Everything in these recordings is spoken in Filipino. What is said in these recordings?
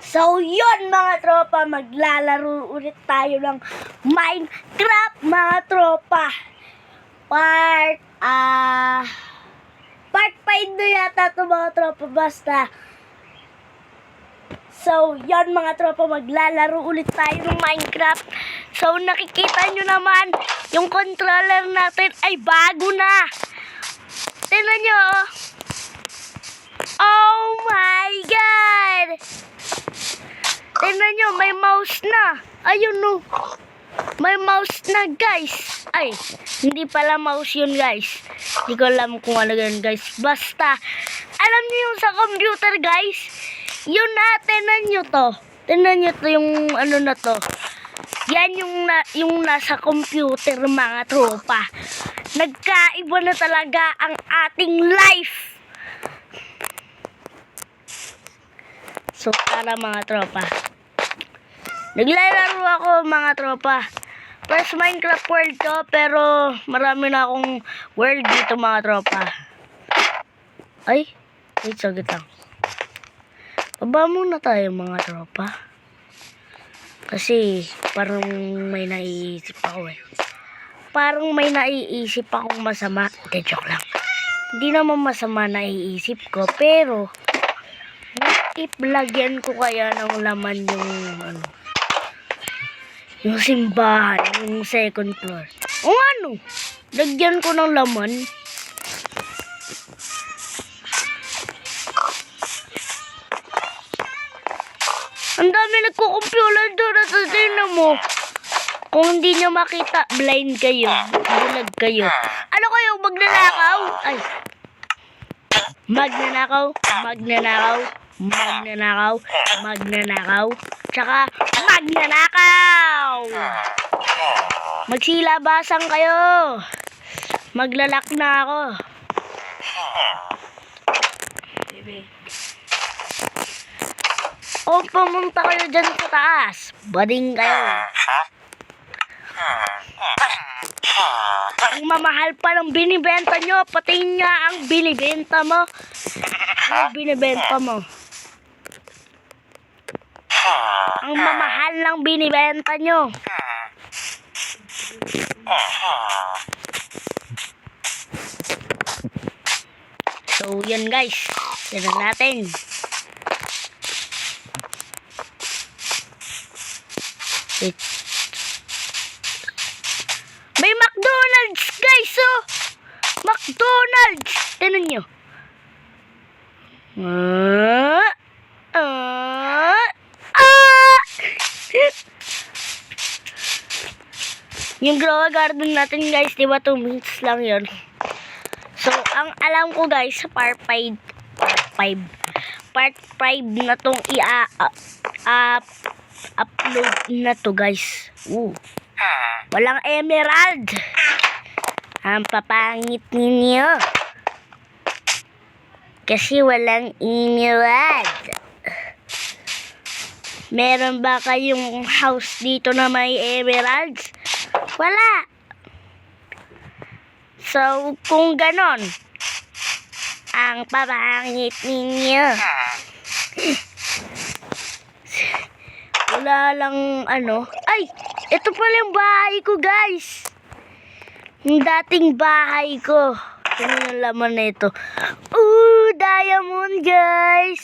So, yun mga tropa, maglalaro ulit tayo ng Minecraft mga tropa. Part, ah, part 5 na yata to mga tropa, basta. So, yan mga tropa, maglalaro ulit tayo ng Minecraft. So, nakikita nyo naman, yung controller natin ay bago na. Tingnan nyo, oh. Oh my God! Tingnan nyo, may mouse na. Ayun no. May mouse na guys. Ay, hindi pala mouse yun guys. Hindi ko alam kung ano yun guys. Basta, alam niyo yung sa computer guys. Yun na, tingnan nyo to. Tingnan nyo to yung ano na to. Yan yung, na, yung nasa computer mga tropa. Nagkaiba na talaga ang ating life. So, tara mga tropa. Naglalaro ako mga tropa. First Minecraft world ko, pero marami na akong world dito mga tropa. Ay, wait, sagit lang. Baba muna tayo mga tropa. Kasi parang may naiisip ako eh. Parang may naiisip akong masama. Hindi, joke lang. Hindi naman masama naiisip ko, pero lagyan ko kaya ng laman yung ano, yung simbahan, yung second floor. O ano, lagyan ko ng laman. Ang dami nagkukumpulan doon at tingnan mo. Kung hindi nyo makita, blind kayo. Bulag kayo. Ano kayo, magnanakaw? Ay. Magnanakaw, magnanakaw, magnanakaw, magnanakaw, tsaka magnanakaw. Magsilabasan kayo. Maglalak na ako. O pumunta kayo dyan sa taas. Bading kayo. Ang mamahal pa ng binibenta nyo, pati nga ang binibenta mo. Ang binibenta mo. Ang mamahal ng binibenta nyo. So, yan guys. Yan na natin. Wait. May McDonald's, guys, oh! McDonald's! Tinan nyo. Ah! Ah! Yung grow garden natin, guys, di ba 2 minutes lang yon So, ang alam ko, guys, sa part 5, part 5, part 5 na tong i-up, upload na to, guys. Ooh. Walang emerald. Ang papangit ninyo. Kasi walang emerald. Meron ba kayong house dito na may emeralds? Wala. So, kung ganon, ang papangit ninyo. Wala lang ano. Ay! Ito pala yung bahay ko, guys. Yung dating bahay ko. Ano yung laman na ito? Ooh, diamond, guys.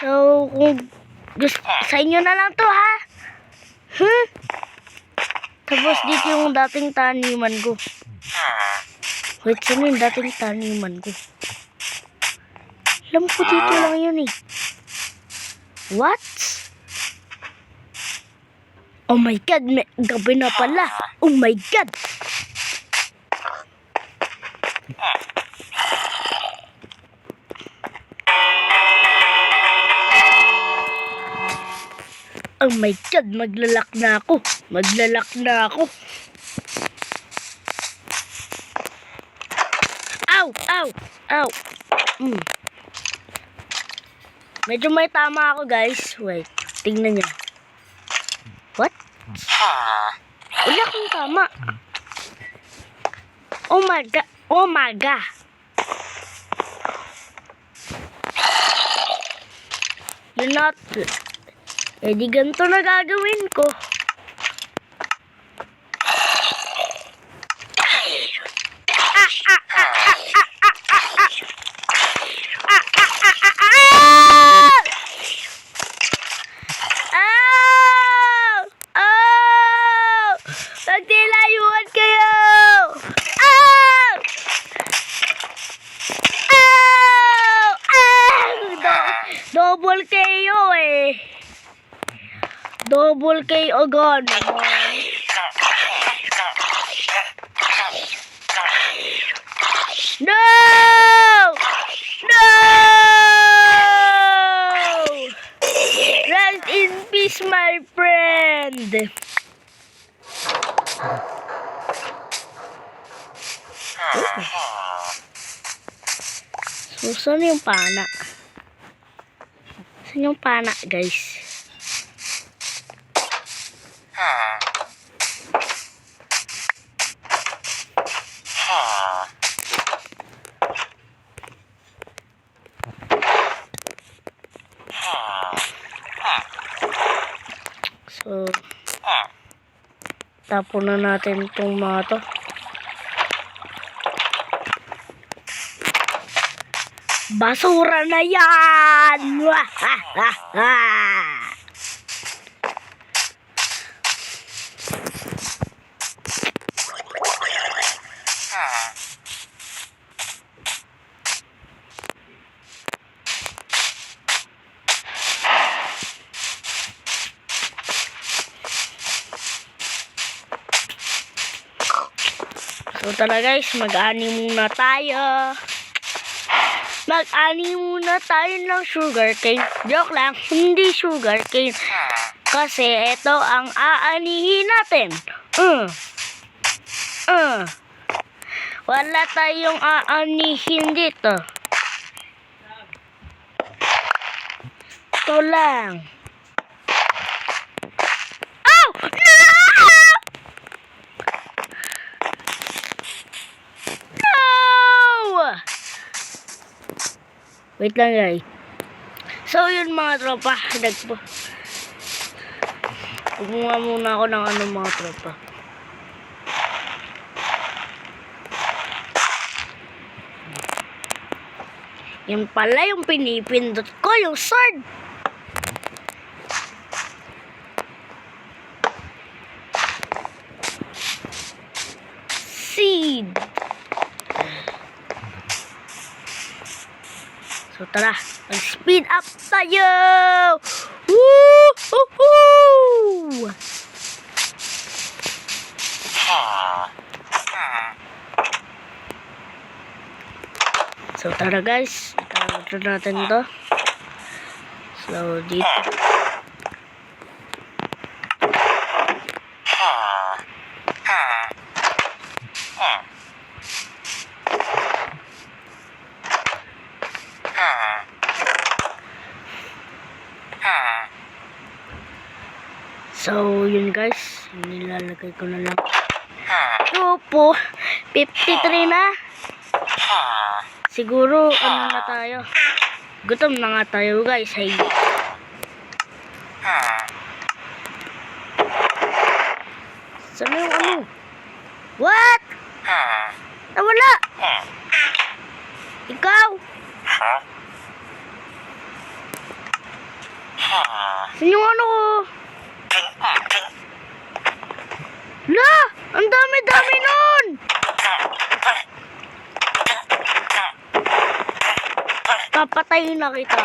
So, kung gusto, sa inyo na lang to, ha? Huh? Tapos dito yung dating taniman ko. Wait, sino yung dating taniman ko? Alam ko dito lang yun eh. What? Oh my God, may gabi na pala. Oh my God. Oh my God, maglalak na ako. Maglalak na ako. Ow! Ow! Ow! Mm. Medyo may tama ako, guys. Wait, tingnan niyo. What? Wala akong tama. Oh my God. Oh my God. You're not... Eh di ganito na gagawin ko. Ah! Ah! Magtilayuan kayo! Ah! Ah! Ah! Do- double KO eh. Double agad naman. No! No! Rest in peace, my friend. So, saan yung pana? Saan yung pana, guys? So, tapon na natin itong mga to. Basura na yan! Wahahaha! So tara guys, mag-ani muna tayo. Mag-ani muna tayo ng sugar cane. Joke lang, hindi sugar cane. Kasi ito ang aanihin natin. Uh. Uh. Wala tayong aanihin dito. Ito lang. Oh! No! No! Wait lang guys. So yun mga tropa, nagpo. Kumuha muna ako ng ano mga tropa. Yan pala yung pinipindot ko, yung sword. So tara, mag-speed up tayo! Woo! So tara guys, itawag natin to. So dito. So yun guys, nilalagay ko na lang. Ito po, 53 na. Siguro, ano na tayo? Gutom na nga tayo, guys. Hey. Saan na yung ano? What? Nawala! Ikaw? Saan yung ano ko? La! Ang dami-dami nun! Papatayin na kita.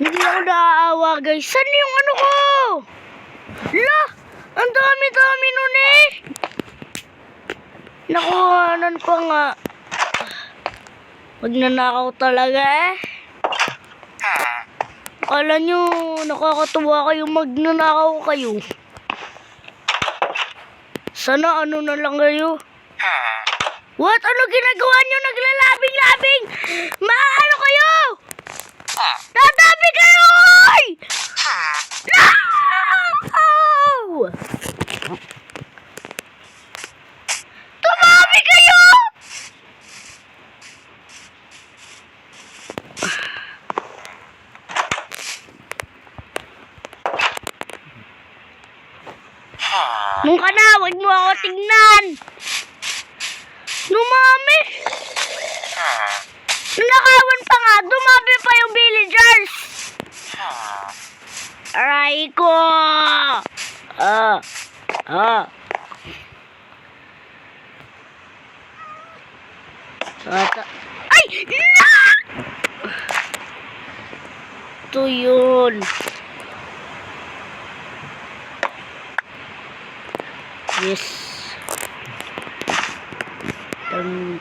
Hindi ako naaawa, guys. Saan yung ano ko? La! Ang dami-dami nun eh! Nakuhanan pa nga. Magnanakaw talaga eh. Akala nyo, nakakatuwa kayo magnanakaw kayo. Sana ano na lang kayo. What? Ano ginagawa nyo? Naglalabing-labing! Maano kayo? Tatabi kayo! Oy! No! Tumabi kayo! Tignan. Dumami. Nanakawan pa nga. Dumami pa yung villagers. Aray ko. Ah. Ah. Tata. Ay! Na! Ito yun. Yes. Um,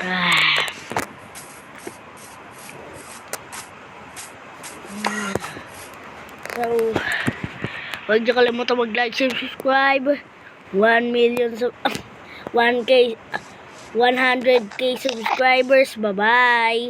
ah. So, huwag niyo kalimutan mag-like, share, subscribe. 1 million sub 1k 100k subscribers. Bye-bye.